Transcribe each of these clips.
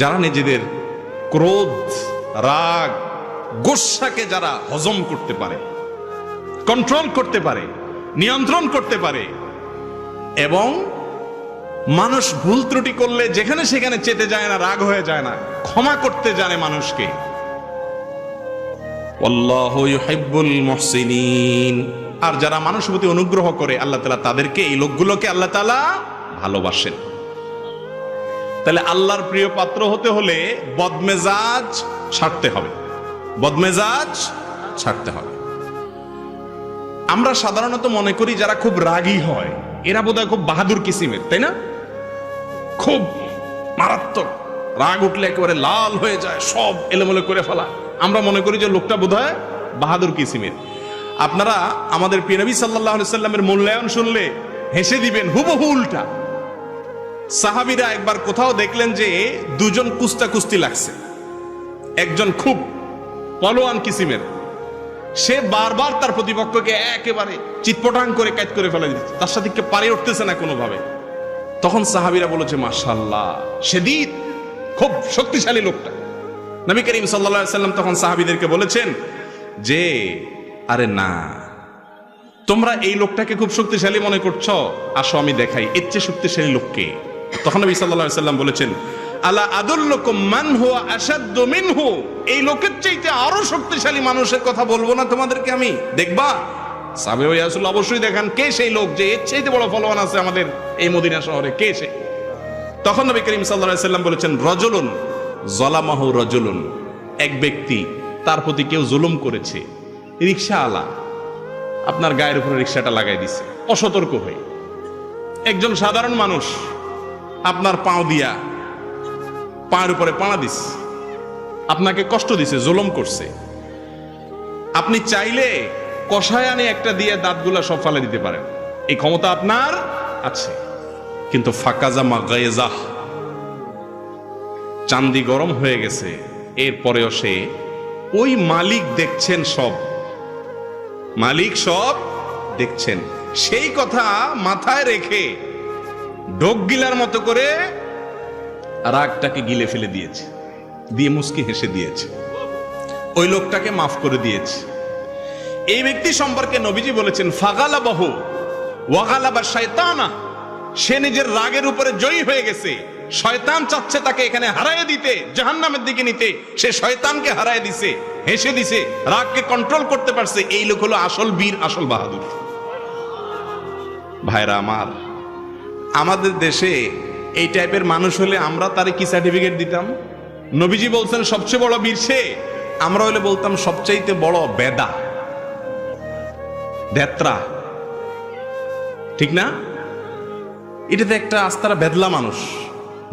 যারা নিজেদের ক্রোধ, রাগ গোসাকে যারা হজম করতে পারে কন্ট্রোল করতে পারে, নিয়ন্ত্রণ করতে পারে, এবং মানুষ ভুল ত্রুটি করলে যেখানে সেখানে চেতে যায় না, রাগ হয়ে যায় না, ক্ষমা করতে জানে মানুষকে। আর যারা মানুষ প্রতি অনুগ্রহ করে, আল্লাহ তাআলা তাদেরকে এই লোকগুলোকে আল্লাহ তাআলা ভালোবাসেন। তাহলে আল্লাহর প্রিয় পাত্র হতে হলে বদমেজাজ ছাড়তে হবে। বদমেজাজ ছাড়তে হবে। আমরা সাধারণত মনে করি যারা খুব রাগী হয়, এরা বোধহয় খুব বাহাদুর কিসিমের, তাই না? খুব মারাত্মক। রাগ উঠলে একেবারে লাল হয়ে যায়, সব এলোমেলো করে ফেলা। আমরা মনে করি যে লোকটা বোধহয় বাহাদুর কিসিমের। আপনারা আমাদের পিনবী সাল্লাহ সাল্লামের মূল্যায়ন শুনলে হেসে দিবেন হুবহু উল্টা। সাহাবিরা একবার কোথাও দেখলেন যে দুজন কুস্তা কুস্তি লাগছে। একজন খুব পলোয়ান কিসিমের। সে বারবার তার প্রতিপক্ষকে একেবারে চিৎপটাং করে কাজ করে ফেলে দিচ্ছে। তার সাথে কেউ পারে উঠতেছে না কোনোভাবে। তখন সাহাবিরা বলেছে মাশাল্লাহ সেদিন খুব শক্তিশালী লোকটা। নবী করিম সাল্লা সাল্লাম তখন সাহাবিদেরকে বলেছেন যে, আরে না, তোমরা এই লোকটাকে খুব শক্তিশালী মনে করছ। আসো, আমি দেখাই। এর চেয়ে শক্তিশালী লোককে তখন নবী আলাইহি সাল্লাম বলেছেন, আলা আদুল্লুকুম মান হুয়া আশাদ্দু মিনহু? এই লোকের চাইতে আরও শক্তিশালী মানুষের কথা বলব না তোমাদেরকে আমি। দেখবা? সাবে ওই আসলে অবশ্যই দেখান কে সেই লোক যে এর চাইতে বড় ফলোয়ান আছে আমাদের এই মদিনা শহরে, কে সে? তখন নবী করিম আলাইহি সাল্লাম বলেছেন, রজুলুন, জলামাহু রজুলুন, এক ব্যক্তি তার প্রতি কেউ জুলুম করেছে রিক্সা আলা আপনার গায়ের উপরে রিক্সাটা লাগাই দিছে, অসতর্ক হয়ে। একজন সাধারণ মানুষ আপনার পাও দিয়া পায়ের উপরে পাড়া দিস। আপনাকে কষ্ট দিছে, জুলম করছে। আপনি চাইলে কষায় আনে একটা দিয়ে দাঁতগুলা সব ফালে দিতে পারেন। এই ক্ষমতা আপনার আছে। কিন্তু ফাকাজা মাগাইজাহ চান্দি গরম হয়ে গেছে। এরপরেও সে ওই মালিক দেখছেন সব। মালিক সব দেখছেন। সেই কথা মাথায় রেখে ডোক গিলার মতো করে রাগটাকে গিলে ফেলে দিয়েছে, দিয়ে মুসকি হেসে দিয়েছে। ওই লোকটাকে মাফ করে দিয়েছে। এই ব্যক্তি সম্পর্কে নবীজি বলেছেন ফাগালা বহু ওয়াগালা বা শয়তানা সে নিজের রাগের উপরে জয়ী হয়ে গেছে। শয়তান চাচ্ছে তাকে এখানে হারায় দিতে, জাহান্নামের দিকে নিতে। সে শয়তানকে হারায় দিছে, হেসে দিছে, রাগকে কন্ট্রোল করতে পারছে। এই লোক হলো আসল বীর, আসল বাহাদুর। ভাইরা আমার আমাদের দেশে এই টাইপের মানুষ হলে আমরা তারে কি সার্টিফিকেট দিতাম? নবীজি বলছেন, সবচেয়ে বড় বীর সে। আমরা হলে বলতাম, সবচাইতে বড় বেদা, দেত্রা। ঠিক না? এটাতে একটা আস্তারা বেদলা মানুষ,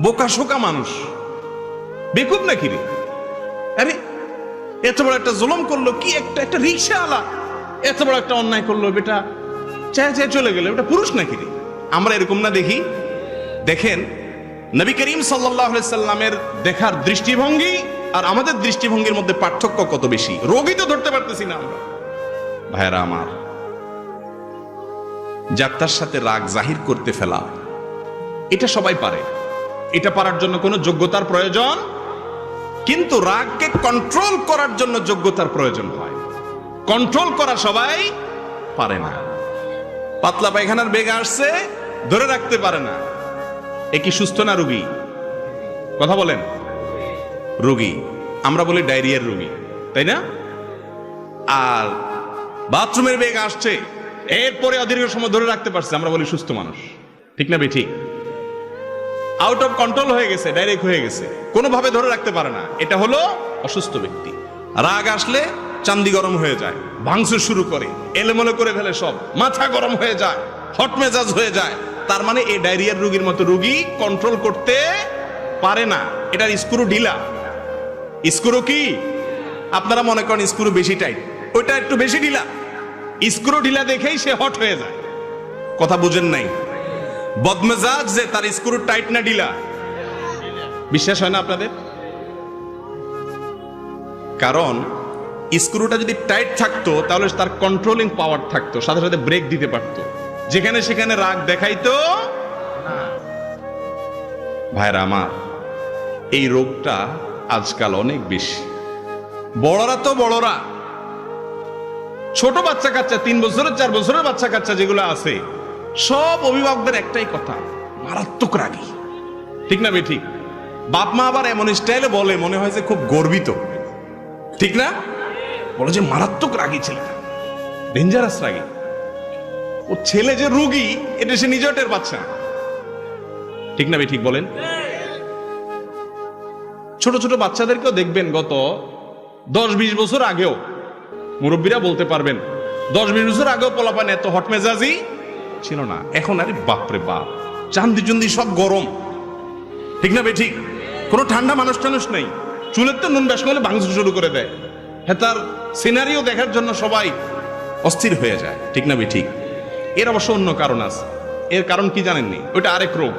বোকা শোকা মানুষ। বেকুব নাকি রে? আরে, এত বড় একটা জুলম করল, কি একটা একটা রিক্সা আলা এত বড় একটা অন্যায় করল, বেটা। চায় চায় চলে গেল, এটা পুরুষ নাকি রে? আমরা এরকম না দেখি। দেখেন, নবী করিম সাল্লামের দেখার দৃষ্টিভঙ্গি আর আমাদের দৃষ্টিভঙ্গির মধ্যে পার্থক্য কত বেশি? রোগী তো ধরতে পারতেছি না আমরা। ভাইরা আমার যাত্রার সাথে রাগ জাহির করতে ফেলা, এটা সবাই পারে। এটা পারার জন্য কোনো যোগ্যতার প্রয়োজন, কিন্তু রাগকে কন্ট্রোল করার জন্য যোগ্যতার প্রয়োজন হয়। কন্ট্রোল করা সবাই পারে না। পাতলা পায়খানার বেগ আসছে ধরে রাখতে পারে না। এ কি সুস্থ না রুগী? কথা বলেন। রুগী, আমরা বলি ডায়রিয়ার রুগী, তাই না? আর বাথরুমের বেগ আসছে, এরপরে অদীর্ঘ সময় ধরে রাখতে পারছে, আমরা বলি সুস্থ মানুষ। ঠিক না বে ঠিক আউট অফ কন্ট্রোল হয়ে গেছে ডাইরেক্ট হয়ে গেছে। কোনোভাবে ধরে রাখতে পারে না। এটা হলো অসুস্থ ব্যক্তি। রাগ আসলে চান্দি গরম হয়ে যায়, ভাঙচুর শুরু করে, এলোমেলো করে ফেলে সব, মাথা গরম হয়ে যায়। হট মেজাজ হয়ে যায়। তার মানে এই ডায়রিয়ার রোগীর মতো রুগী কন্ট্রোল করতে পারে না। এটার স্ক্রু ঢিলা। স্ক্রু কি? আপনারা মনে করেন স্ক্রু বেশি টাইট ওইটা একটু বেশি ঢিলা। স্ক্রু ঢিলা দেখেই সে হট হয়ে যায়। কথা বুঝেন নাই? বদমেজাজ যে তার স্ক্রু টাইট না ঢিলা। বিশ্বাস হয় না আপনাদের? কারণ স্ক্রুটা যদি টাইট থাকতো, তাহলে তার কন্ট্রোলিং পাওয়ার থাকতো, সাথে সাথে ব্রেক দিতে পারতো। যেখানে সেখানে রাগ দেখাইতো। ভাইরা আমার, এই রোগটা আজকাল অনেক বেশি। বড়রা তো বড়রা। ছোট বাচ্চা কাচ্চা, তিন বছরের, চার বছরের বাচ্চা কাচ্চা যেগুলো আছে, সব অভিভাবকদের একটাই কথা, মারাত্মক রাগী। ঠিক না বে ঠিক বাপ মা আবার এমন স্টাইলে বলে, মনে হয় যে খুব গর্বিত। ঠিক না? বলে যে মারাত্মক রাগী ছেলেটা। ডেঞ্জারাস রাগী। ও ছেলে যে রুগী, এটা সে নিজেও টের পাচ্ছে না। ঠিক না বে ঠিক বলেন? ছোট ছোট বাচ্চাদেরকেও দেখবেন গত দশ বিশ বছর আগেও, মুরব্বীরা বলতে পারবেন, দশ বিশ বছর আগেও পোলাপান এত হট মেজাজি ছিল না। এখন আরে বাপরে বাপ, চান্দি চুন্দি সব গরম। ঠিক না বে ঠিক? কোনো ঠান্ডা মানুষ টানুষ নেই। চুলের তো নুন ব্যাস করলে ভাঙতে শুরু করে দেয়। হ্যাঁ তার সিনারিও দেখার জন্য সবাই অস্থির হয়ে যায়। ঠিক না বে ঠিক? এর অবশ্য অন্য কারণ আছে। এর কারণ কি জানেননি? ওইটা আরেক রোগ।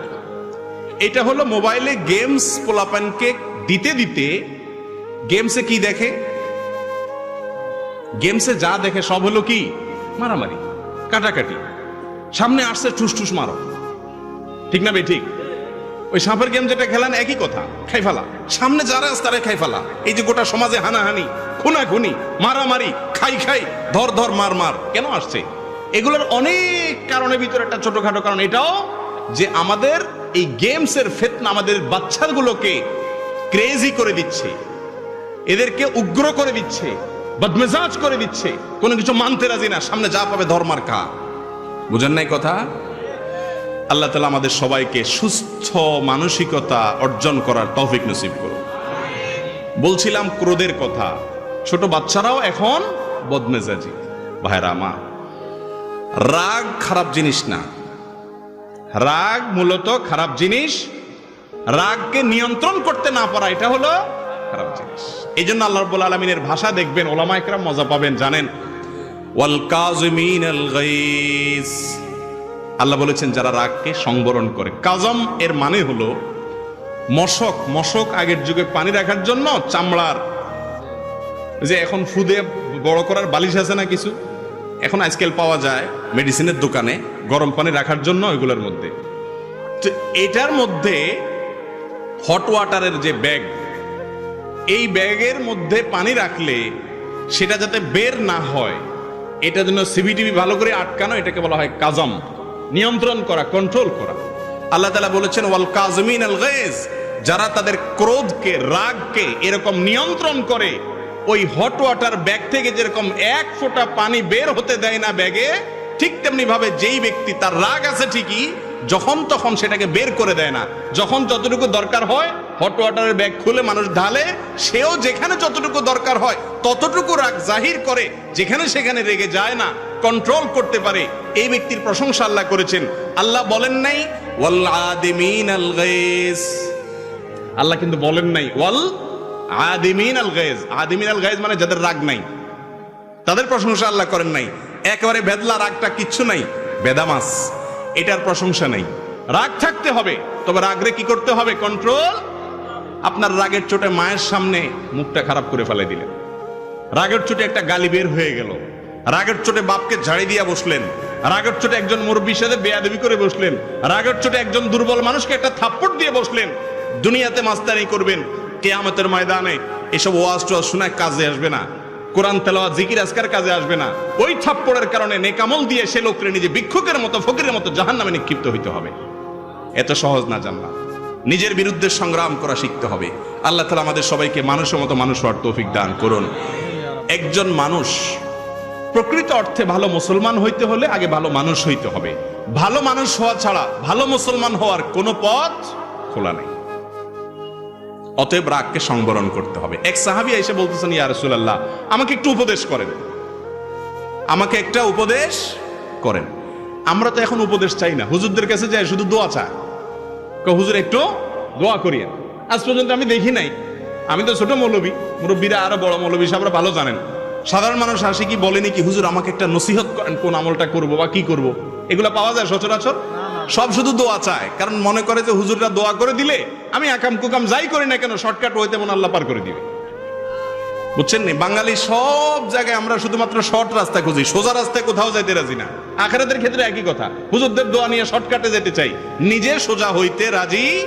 এটা হলো মোবাইলে গেমস পোলাপানকে দিতে দিতে গেমসে কি দেখে? গেমসে যা দেখে সব হলো কি? মারামারি, কাটাকাটি। সামনে আসছে ঠুস ঠুস মারো। ঠিক না বে ঠিক। ওই সাপের গেম যেটা খেলেন, একই কথা। খাই ফেলা সামনে যারা আছে তারা খাই ফেলা এই যে গোটা সমাজে হানাহানি, খুনাখুনি, মারামারি, খাই খাই, ধর ধর মার মার, কেন আসছে? এগুলোর অনেক কারণের ভিতরে একটা ছোটখাটো কারণ এটাও যে আমাদের এই গেমসের ফেতনা আমাদের বাচ্চাগুলোকে ক্রেজি করে দিচ্ছে। এদেরকে উগ্র করে দিচ্ছে, বদমেজাজ করে দিচ্ছে। কোনো কিছু মানতে রাজি না, সামনে যা পাবে ধর্মার কা বুঝেন নাই কথা? আল্লাহ তালা আমাদের সবাইকে সুস্থ মানসিকতা অর্জন করার তৌফিক নসিব করুন। বলছিলাম ক্রোধের কথা, ছোট বাচ্চারাও এখন বদমেজাজি। ভাইরা মা রাগ খারাপ জিনিস না। রাগ মূলত খারাপ জিনিস। রাগকে নিয়ন্ত্রণ করতে না পারা, এটা হলো খারাপ জিনিস। এই জন্য আল্লাহ রব্বুল আলমিনের ভাষা দেখবেন, ওলামা একরাম মজা পাবেন, জানেন। আল্লাহ বলেছেন, যারা রাগকে সংবরণ করে। কাজম এর মানে হলো মশক। মশক আগের যুগে পানি রাখার জন্য চামড়ার যে এখন ফুদে বড় করার বালিশ আছে না কিছু? এখন আজকাল পাওয়া যায় মেডিসিনের দোকানে গরম পানি রাখার জন্য ওইগুলোর মধ্যে। তো এটার মধ্যে হট ওয়াটারের যে ব্যাগ এই ব্যাগের মধ্যে পানি রাখলে সেটা যাতে বের না হয় এটার জন্য সিবিটিভি ভালো করে আটকানো, এটাকে বলা হয় কাজম। নিয়ন্ত্রণ করা কন্ট্রোল করা। আল্লাহ তালা বলেছেন, ওয়াল কাজমিন যারা তাদের ক্রোধকে, রাগকে এরকম নিয়ন্ত্রণ করে ওই হট ওয়াটার ব্যাগ থেকে যেরকম এক ফোঁটা পানি বের হতে দেয় না ব্যাগে, ঠিক তেমনি ভাবে যেই ব্যক্তি তার রাগ আছে ঠিকই, যখন তখন সেটাকে বের করে দেয় না। যখন যতটুকু দরকার হয় হট ওয়াটারের ব্যাগ খুলে মানুষ ঢালে, সেও যেখানে যতটুকু দরকার হয়, ততটুকু রাগ জাহির করে, যেখানে সেখানে রেগে যায় না কন্ট্রোল করতে পারে। এই ব্যক্তির প্রশংসা আল্লাহ করেছেন। আল্লাহ বলেন নাই, ওয়াল আদিমিন আল গাইস। আল্লাহ কিন্তু বলেন নাই, ওয়াল আদিমিন আল গাইজ আদিমিন আল গাইজ মানে যাদের রাগ নাই। তাদের প্রশংসা আল্লাহ করেন নাই। একেবারে বেদলা রাগটা কিচ্ছু নাই। বেদামাস। এটার প্রশংসা নাই। রাগ থাকতে হবে। তবে রাগরে কি করতে হবে? কন্ট্রোল। আপনার রাগের চোটে মায়ের সামনে মুখটা খারাপ করে ফেলে দিলেন। রাগের চোটে একটা গালি বের হয়ে গেল। রাগের চোটে বাপকে ঝাড়ি দিয়া বসলেন। রাগের চোটে একজন মুরব্বীর সাথে বেয়াদবি করে বসলেন। রাগের চোটে একজন দুর্বল মানুষকে একটা থাপ্পড় দিয়ে বসলেন। দুনিয়াতে মাস্তানি করবেন। কেয়ামতের ময়দানে এসব ওয়াজ টোয়াজ শোনায় কাজে আসবে না। কোরআন, তেলাওয়াত, জিকির আজকার কাজে আসবে না। ওই থাপ্পড়ের কারণে নেকামল দিয়ে সে লোকরে নিজে ভিক্ষুকের মতো, ফকিরের মতো জাহান নামে নিক্ষিপ্ত হইতে হবে। এত সহজ না জানলাম। নিজের বিরুদ্ধে সংগ্রাম করা শিখতে হবে। আল্লাহ তালা আমাদের সবাইকে মানুষের মতো মানুষ হওয়ার তৌফিক দান করুন। একজন মানুষ প্রকৃত অর্থে ভালো মুসলমান হইতে হলে আগে ভালো মানুষ হইতে হবে। ভালো মানুষ হওয়া ছাড়া ভালো মুসলমান হওয়ার কোনো পথ খোলা নেই। অতএব রাগকে সংবরণ করতে হবে। এক সাহাবি এসে বলতেছেন, ইয়া আমাকে একটু উপদেশ করেন। আমাকে একটা উপদেশ করেন। আমরা তো এখন উপদেশ চাই না। হুজুরদের কাছে যাই, শুধু দোয়া চায় হুজুর, একটু দোয়া করিয়েন। আজ পর্যন্ত আমি দেখি নাই। আমি তো ছোট মৌলবী, মুরব্বীরা আরও বড় মৌলবী সাহেবরা ভালো জানেন। সাধারণ মানুষ আসে কি বলেনি কি হুজুর, আমাকে একটা নসিহত করেন, কোন আমলটা করব বা কি করব? এগুলো পাওয়া যায় সচরাচর। সব শুধু দোয়া চায়। কারণ মনে করে যে হুজুররা দোয়া করে দিলে, আমি আকাম কুকাম যাই করি না কেন শর্টকাট হইতে মনে আল্লাহ পার করে দিবে। বুঝছেন নি? বাঙালি সব জায়গায় আমরা শুধুমাত্র শর্ট রাস্তা খুঁজি, সোজা রাস্তায় কোথাও যাইতে রাজি না। আখেরাদের ক্ষেত্রে একই কথা। হুজুরদের দোয়া নিয়ে শর্টকাটে যেতে চাই। নিজে সোজা হইতে রাজি